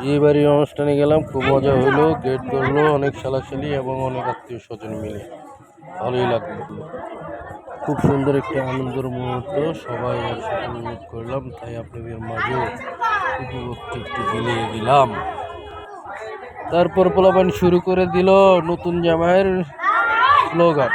বিয়েবাড়ির অনুষ্ঠানে গেলাম, খুব মজা হলো গেট করল অনেক সালাসালি এবং অনেক আত্মীয় স্বজন মিলে। ভালোই লাগল। খুব সুন্দর একটি আনন্দের মুহূর্ত, সবাই একসাথে উপভোগ করলাম, তাই আপনাদের মাঝেও উপভোগটি একটু বিলিয়ে দিলাম। তারপর পোলাপান শুরু করে দিল নতুন জামাইয়ের স্লোগান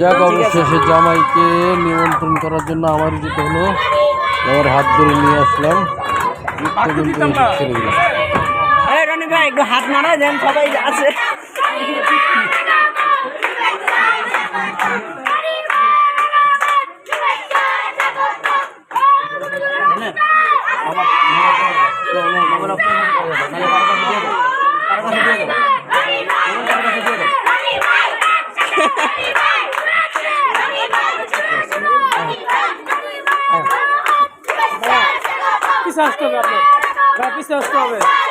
যাক, অবশেষে জামাইকে নিমন্ত্রণ করার জন্য আমার যেতে হলো আমার হাত ধরে নিয়ে আসলাম। একটু হাত নাড়ায় দেন, সবাই আছে। পিছিয়ে আসতে হবে আপনার পিছিয়ে আসতে হবে